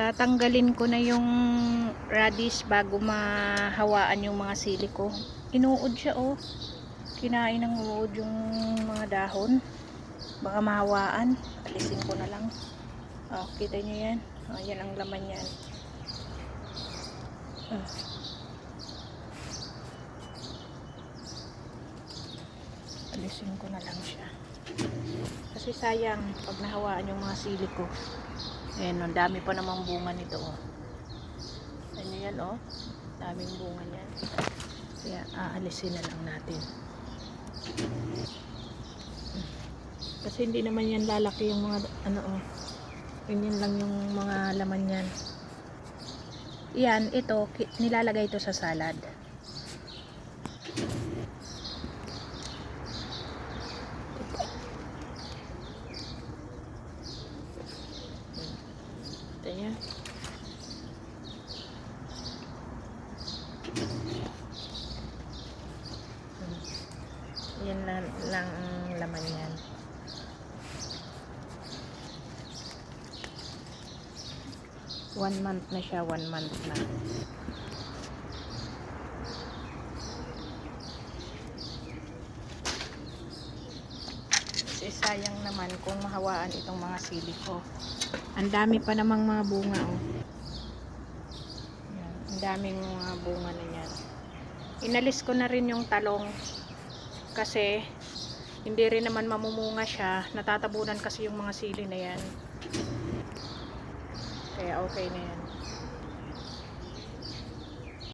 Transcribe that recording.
tatanggalin ko na yung radish bago mahawaan yung mga sili ko. Inuod siya oh. Kinain ng uod yung mga dahon. Baka mahawaan. Alisin ko na lang. Oh, kita nyo yan. Oh, yan ang laman yan. Oh. Alisin ko na lang siya. Kasi sayang pag nahawaan yung mga sili ko. Ayan, ang dami pa namang bunga nito. Oh. Ano yan, oh. Daming bunga niyan. Kaya, aalisin na lang natin. Kasi hindi naman yan lalaki yung mga, ano, oh. Ganyan lang yung mga laman yan. Yan, ito, nilalagay ito sa salad. Yan. Yan lang, lang ang laman yan. One month na siya, one month na. Kasi sayang naman kung mahawaan itong mga sili ko. Ang dami pa namang mga bunga oh. Yan, Ang daming mga bunga na yan. Inalis ko na rin yung talong kasi hindi rin naman mamumunga siya. Natatabunan kasi yung mga sili na yan. Kaya okay na yan.